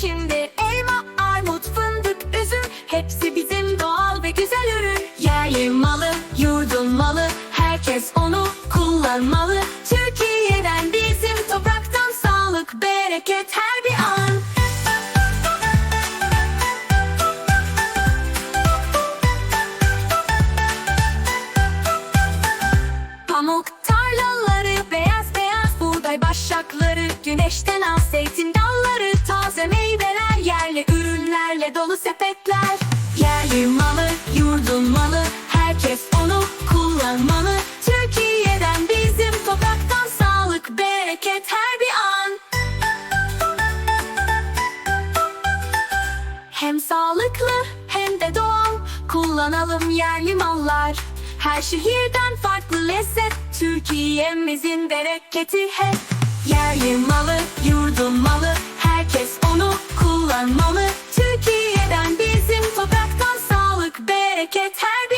şimdi. Elma, armut, fındık, üzüm Hepsi bizim doğal ve güzel ürün. Yerli malı, yurdun malı Herkes onu kullanmalı. Türkiye'den bizim topraktan Sağlık, bereket her bir an. Pamuk tarlaları beyaz beyaz buğday başakları Güneşten al zeytin dalları taze meyveler Yerli ürünlerle dolu sepetler. Yerli malı yurdun malı Herkes onu kullanmalı. Türkiye'den bizim topraktan Sağlık bereket her bir an. Hem sağlıklı hem de doğal Kullanalım yerli mallar. Her şehirden farklı lezzet Türkiye'mizin bereketi hep. Yerli malı, yurdun take your time.